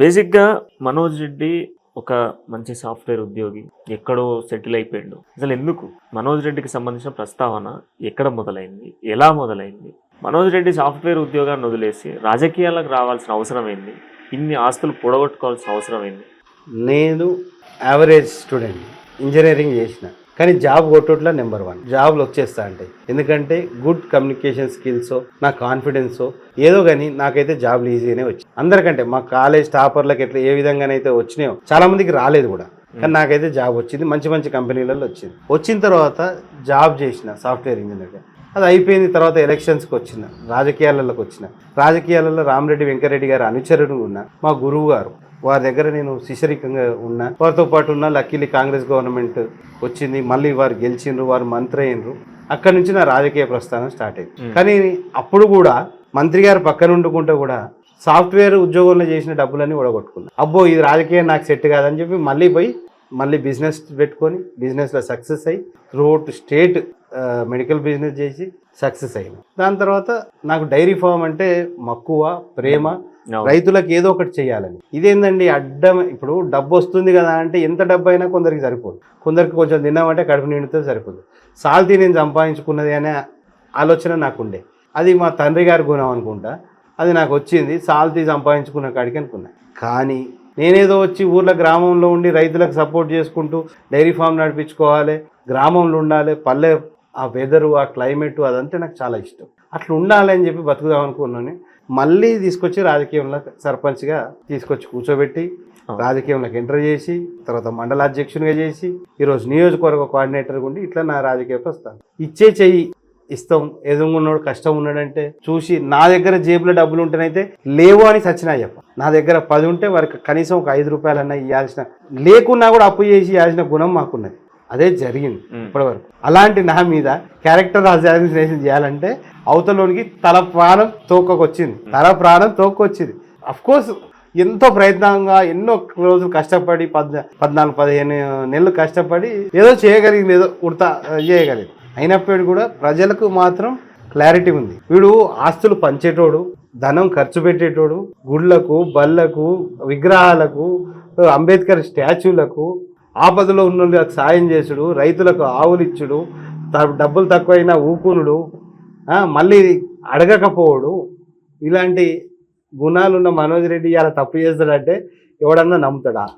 బేసిక్గా మనోజ్ రెడ్డి ఒక మంచి సాఫ్ట్వేర్ ఉద్యోగి. ఎక్కడో సెటిల్ అయిపోయాడు. అసలు ఎందుకు? మనోజ్ రెడ్డికి సంబంధించిన ప్రస్తావన ఎక్కడ మొదలైంది? ఎలా మొదలైంది? మనోజ్ రెడ్డి సాఫ్ట్వేర్ ఉద్యోగాన్ని వదిలేసి రాజకీయాలకు రావాల్సిన అవసరం ఏంది? ఇన్ని ఆస్తులు పొడగొట్టుకోవాల్సిన అవసరం ఏంది? నేను యావరేజ్ స్టూడెంట్ ఇంజనీరింగ్ చేసిన. కానీ జాబ్ కొట్టుట్లో నెంబర్ వన్. జాబ్లు వచ్చేస్తా అంటే. ఎందుకంటే గుడ్ కమ్యూనికేషన్ స్కిల్స్ నా కాన్ఫిడెన్స్ ఏదో కానీ నాకైతే జాబ్లు ఈజీగానే వచ్చాయి. అందరికంటే మా కాలేజ్ టాపర్లకు ఎట్లా ఏ విధంగానైతే వచ్చినాయో చాలా మందికి రాలేదు కూడా. కానీ నాకైతే జాబ్ వచ్చింది మంచి మంచి కంపెనీలలో వచ్చింది. వచ్చిన తర్వాత జాబ్ చేసిన సాఫ్ట్వేర్ ఇంజనీర్గా. అది అయిపోయిన తర్వాత ఎలక్షన్స్కి వచ్చిన రాజకీయాలలోకి వచ్చిన. రాజకీయాలలో రామరెడ్డి వెంకరెడ్డి గారు అనుచరుడు ఉన్న మా గురువు గారు. వారి దగ్గర నేను శిశరికంగా ఉన్నా. వారితో పాటు ఉన్న లక్కీలీ కాంగ్రెస్ గవర్నమెంట్ వచ్చింది. మళ్ళీ వారు గెలిచిండ్రు వారు మంత్రి అయినరు అక్కడి నుంచి నా రాజకీయ ప్రస్థానం స్టార్ట్ అయింది. కానీ అప్పుడు కూడా మంత్రి గారు పక్కన ఉండుకుంటూ కూడా సాఫ్ట్వేర్ ఉద్యోగంలో చేసిన డబ్బులన్నీ ఊడగొట్టుకున్నా. అబ్బో ఇది రాజకీయం నాకు సెట్ కాదని చెప్పి మళ్ళీ పోయి మళ్ళీ బిజినెస్ పెట్టుకొని బిజినెస్లో సక్సెస్ అయ్యి త్రూఅవుట్ స్టేట్ మెడికల్ బిజినెస్ చేసి సక్సెస్ అయ్యింది దాని తర్వాత నాకు డైరీ ఫామ్ అంటే మక్కువ ప్రేమ. రైతులకు ఏదో ఒకటి చేయాలని. ఇదేందండి అడ్డం ఇప్పుడు డబ్బు వస్తుంది కదా అంటే ఎంత డబ్బు అయినా కొందరికి సరిపోదు. కొందరికి కొంచెం తిన్నామంటే కడుపు నిండితే సరిపోదు. సాల్తీ నేను సంపాదించుకున్నది అనే ఆలోచన నాకుండే. అది మా తండ్రి గారి గుణం అనుకుంటా. అది నాకు వచ్చింది సాల్తీ సంపాదించుకున్న కాడికి అనుకున్నా. కానీ నేనేదో వచ్చి ఊర్లో గ్రామంలో ఉండి రైతులకు సపోర్ట్ చేసుకుంటూ డైరీ ఫామ్ నడిపించుకోవాలి గ్రామంలో ఉండాలి పల్లె ఆ వెదరు ఆ క్లైమేట్ అదంటే నాకు చాలా ఇష్టం. అట్లా ఉండాలి అని చెప్పి బతుకుదాం అనుకున్నాను. మళ్ళీ తీసుకొచ్చి రాజకీయంలో సర్పంచ్గా తీసుకొచ్చి కూర్చోబెట్టి రాజకీయంలోకి ఎంటర్ చేసి తర్వాత మండల అధ్యక్షునిగా చేసి ఈరోజు నియోజకవర్గ కోఆర్డినేటర్ ఉండి ఇట్లా నా రాజకీయ ప్రస్థానం. ఇచ్చే చెయ్యి ఇస్తాం. ఎదుగున్నాడు కష్టం ఉన్నాడంటే చూసి నా దగ్గర జేబులో డబ్బులు ఉంటేనైతే లేవు అని సచిన చెప్ప నా దగ్గర పది ఉంటే వారికి కనీసం ఒక ఐదు రూపాయలన్నా ఇవ్వాల్సిన లేకున్నా కూడా అప్పు చేసి ఇవ్వాల్సిన గుణం మాకున్నది. అదే జరిగింది. ఇప్పటివరకు. అలాంటి నా మీద క్యారెక్టర్ అసాసినేషన్ చేయాలంటే అవతలోనికి తల ప్రాణం తోకకొచ్చింది. తల ప్రాణం తోకొచ్చింది. అఫ్ కోర్స్ ఎంతో ప్రయత్నంగా ఎన్నో రోజులు కష్టపడి పద్ పద్నాలుగు పదిహేను నెలలు కష్టపడి ఏదో చేయగలిగింది ఏదో ఉడతా చేయగలిగింది. అయినప్పటికీ కూడా ప్రజలకు మాత్రం క్లారిటీ ఉంది. వీడు ఆస్తులు పంచేటోడు ధనం ఖర్చు పెట్టేటోడు గుళ్ళకు బళ్ళకు విగ్రహాలకు అంబేద్కర్ స్టాచ్యూలకు ఆపదలో ఉన్న వాళ్ళకి సాయం చేసుడు రైతులకు ఆవులు ఇచ్చుడు త- డబ్బులు తక్కువైనా ఊకునుడు మళ్ళీ అడగకపోవడు. ఇలాంటి గుణాలున్న మనోజ్ రెడ్డి ఇలా తప్పు చేస్తాడంటే ఎవడన్నా నమ్ముతాడా?